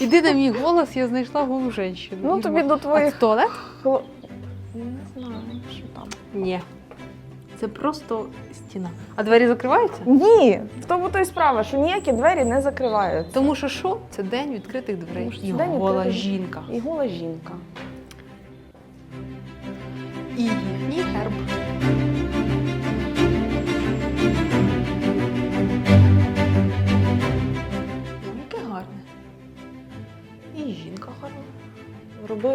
Іди на мій голос, я знайшла голу жінку. Ну, тобі до А твоїх це туалет? хло... Я не знаю, що там. Ні. Це просто стіна. А двері закриваються? Ні, в тому то й справа, що ніякі двері не закриваються. Тому що що? Це день відкритих дверей. Тому що це І день гола відкритих- жінка. І гола жінка. І їхній герб.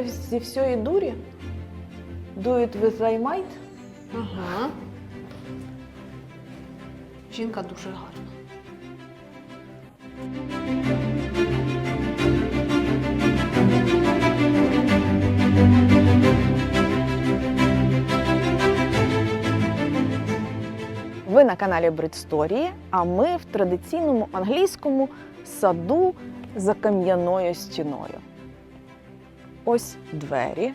Зі всієї дурі. With thy might. Ага. Жінка дуже гарна. Ви на каналі Бритсторії, а ми в традиційному англійському саду за кам'яною стіною. Ось двері.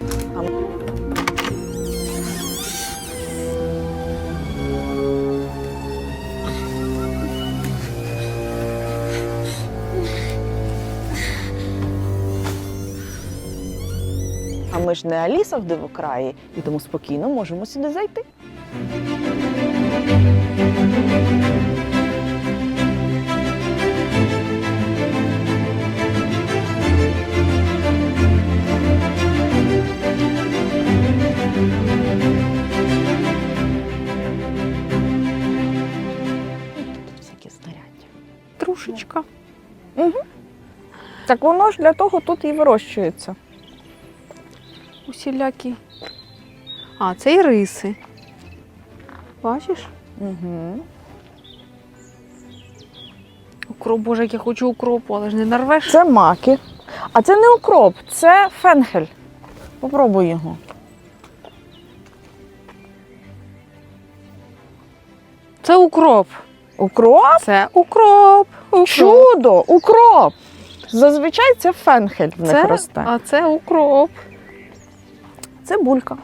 А ми ж не Аліса в дивокраї, і тому спокійно можемо сюди зайти. Так воно ж для того тут і вирощується. Усілякі. А, це і риси. Бачиш? Угу. Укроп, боже, як я хочу укропу, але ж не нарвеш. Це маки. А це не укроп, це фенхель. Попробуй його. Це укроп. Укроп? Це укроп. укроп. Чудо! Укроп! Зазвичай це фенхель в них Це, росте. а це укроп. Це булька.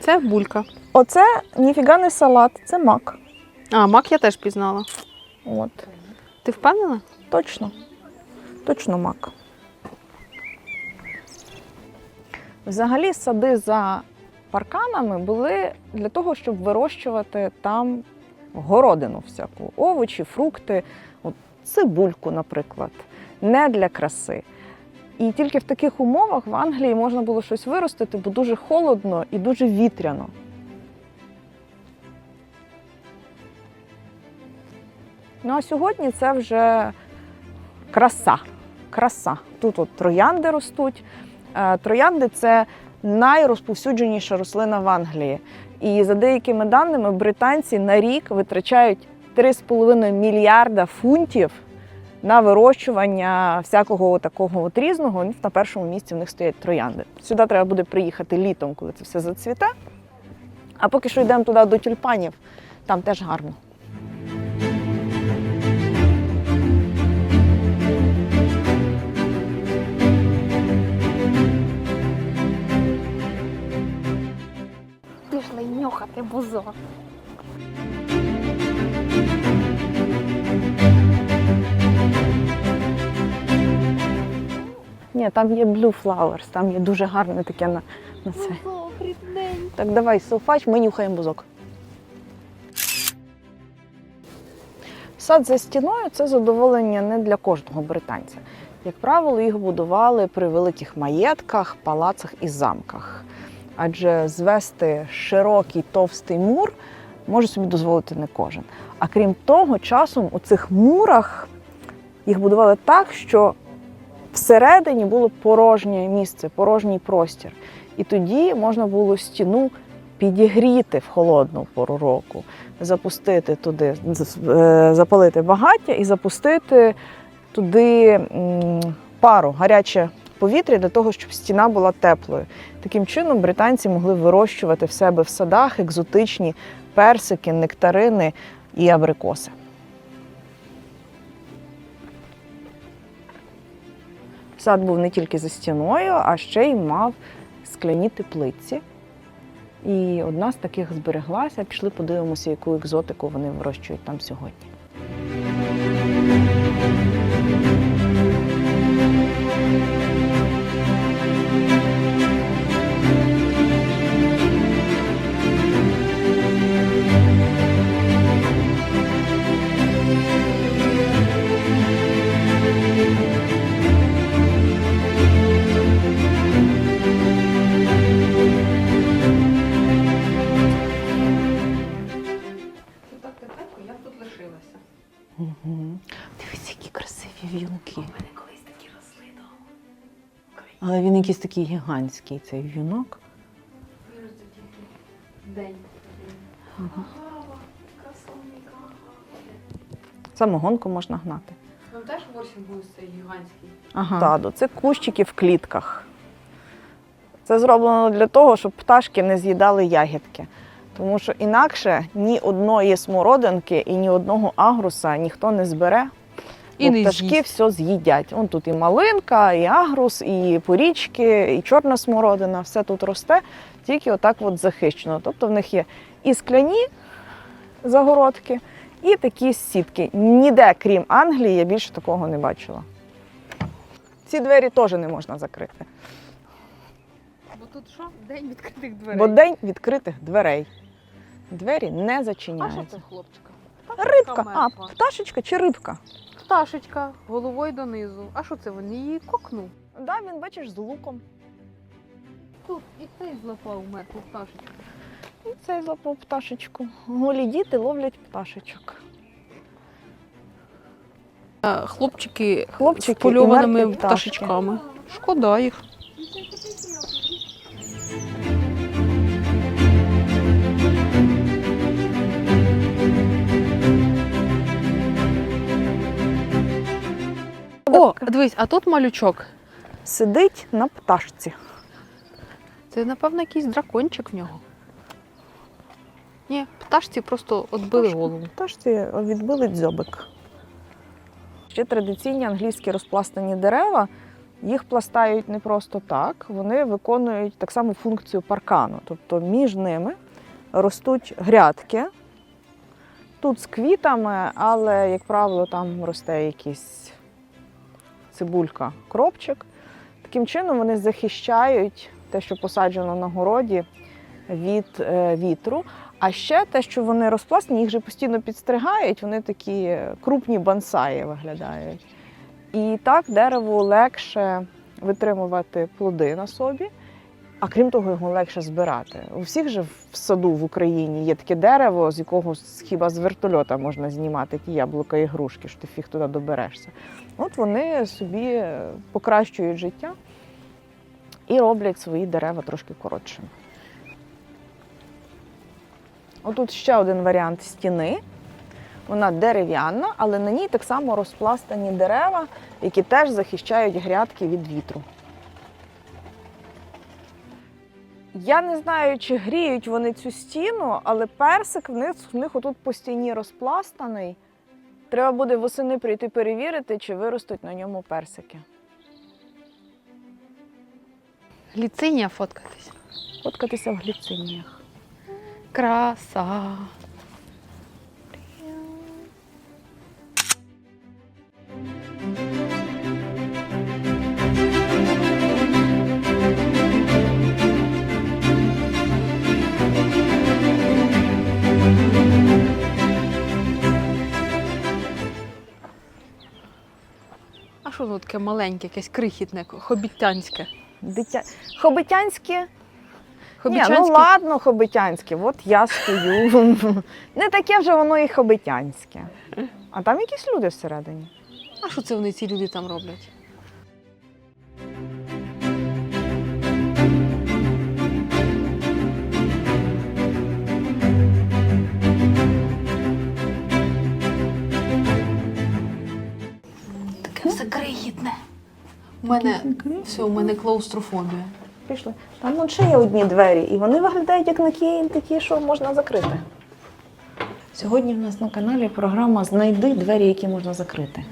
Це булька. Оце ніфіга не салат, це мак. А, мак я теж пізнала. От. Ти впевнена? Точно. Точно мак. Взагалі сади за парканами були для того, щоб вирощувати там городину всяку, овочі, фрукти, от цибульку, наприклад, не для краси. І тільки в таких умовах в Англії можна було щось виростити, бо дуже холодно і дуже вітряно. Ну а сьогодні це вже краса. Краса. Тут от троянди ростуть. Е, Троянди це найрозповсюдженіша рослина в Англії. І за деякими даними, британці на рік витрачають 3,5 мільярда фунтів на вирощування всякого такого от різного. Ну, На першому місці в них стоять троянди. Сюди треба буде приїхати літом, коли це все зацвіте. А поки що йдемо туди до тюльпанів, там теж гарно. Пішли нюхати бузок. Ні, там є Blue Flowers, там є дуже гарне таке на, на це. Так, давай, селфач, ми нюхаємо бузок. Сад за стіною це задоволення не для кожного британця. Як правило, їх будували при великих маєтках, палацах і замках. Адже звести широкий товстий мур може собі дозволити не кожен. А крім того, часом у цих мурах їх будували так, що всередині було порожнє місце, порожній простір. І тоді можна було стіну підігріти в холодну пору року, запустити туди, е, запалити багаття і запустити туди пару, гаряче повітря для того, щоб стіна була теплою. Таким чином британці могли вирощувати в себе в садах екзотичні персики, нектарини і абрикоси. Сад був не тільки за стіною, а ще й мав скляні теплиці. І одна з таких збереглася. Пішли подивимося, яку екзотику вони вирощують там сьогодні. Але він якийсь такий гігантський, цей тільки день. Ага. Самогонку можна гнати. Вам теж ворсінг був цей гігантський? Ага. Таду, це кущики в клітках. Це зроблено для того, щоб пташки не з'їдали ягідки. Тому що інакше ні одної смородинки і ні одного агруса ніхто не збере. І бо не пташки з'їсть. все з'їдять. Вон тут і малинка, і агрус, і порічки, і чорна смородина, все тут росте, тільки отак от захищено. Тобто в них є і скляні загородки, і такі сітки. Ніде, крім Англії, я більше такого не бачила. Ці двері теж не можна закрити, Бо тут що? День відкритих дверей. бо день відкритих дверей. Двері не А що це хлопчика? Рибка, а пташечка чи рибка? Пташечка, головою донизу. А що це він її кокнув? Да, він бачиш з луком. Тут і цей злапав мертву пташечку. І цей злапав пташечку. Голі діти ловлять пташечок. Хлопчики, Хлопчики з польованими і мертві пташки. пташечками. Шкода їх. Дивись, а тут малючок. Сидить на пташці. Це, напевно, якийсь дракончик в нього. Ні, пташці просто відбили голову. Пташці відбили дзьобик. Ще традиційні англійські розпластані дерева. Їх пластають не просто так, вони виконують так само функцію паркану. Тобто між ними ростуть грядки. Тут з квітами, але, як правило, там росте якийсь цибулька, кропчик. Таким чином вони захищають те, що посаджено на городі, від е, вітру. А ще те, що вони розпласні, їх же постійно підстригають, вони такі крупні бонсаї виглядають. І так дереву легше витримувати плоди на собі, а крім того, його легше збирати. У всіх же в саду в Україні є таке дерево, з якого хіба з вертольота можна знімати ті яблука і грушки, що ти фіг туди доберешся. От вони собі е, покращують життя і роблять свої дерева трошки коротшими. Отут ще один варіант стіни. Вона дерев'яна, але на ній так само розпластані дерева, які теж захищають грядки від вітру. Я не знаю, чи гріють вони цю стіну, але персик в них, в них отут по стіні розпластаний. Треба буде восени прийти перевірити, чи виростуть на ньому персики. Гліциня фоткатись. Фоткатися в гліциніях. Краса. Що воно таке маленьке, якесь крихітне, хобітянське? Дитя... Хобитянське Хобітянське? Ні, ну ладно, хобитянське. От я стою. Не таке вже воно і хобитянське. А там якісь люди всередині. А що це вони ці люди там роблять? Крихітне. У мене все, у мене клаустрофобія. Пішли. Там от ще є одні двері, і вони виглядають як на такі, такі, що можна закрити. Сьогодні в нас на каналі програма Знайди двері, які можна закрити.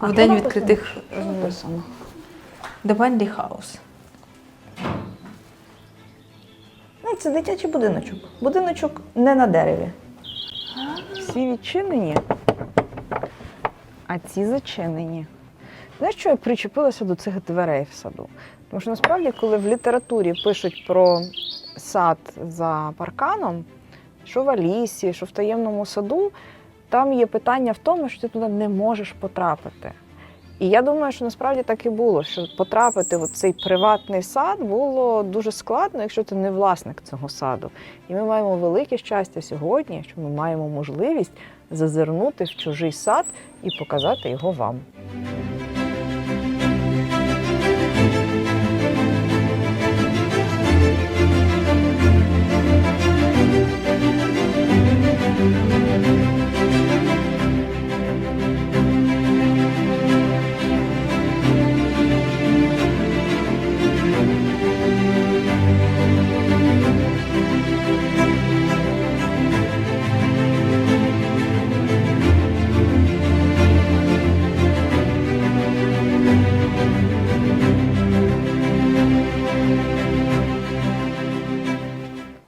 В день написано? відкритих Що написано? The Wendy House. Ну, це дитячий будиночок. Будиночок не на дереві. Всі відчинені, а ці зачинені. Знаєш, що я причепилася до цих дверей в саду? Тому що насправді, коли в літературі пишуть про сад за парканом, що в Алісі, що в таємному саду, там є питання в тому, що ти туди не можеш потрапити. І я думаю, що насправді так і було, що потрапити в цей приватний сад було дуже складно, якщо ти не власник цього саду. І ми маємо велике щастя сьогодні, що ми маємо можливість зазирнути в чужий сад і показати його вам.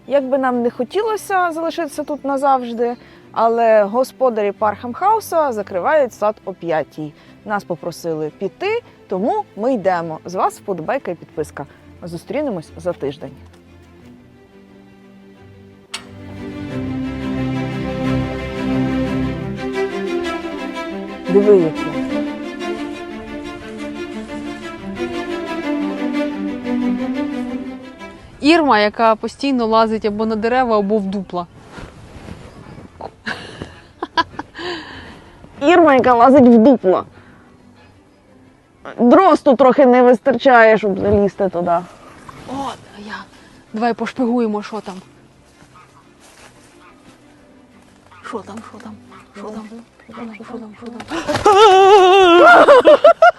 Якби нам не хотілося залишитися тут назавжди, але господарі Пархамхауса закривають сад о п'ятій. Нас попросили піти, тому ми йдемо. З вас вподобайка і підписка. Зустрінемось за тиждень. Диви. Ірма, яка постійно лазить або на дерева, або в дупла. Ірма, яка лазить в дупло. Дросту трохи не вистачає, щоб залізти туди. О, я. Давай пошпигуємо, що там. Що там, що там? Що там? Що там? Що там? Що там?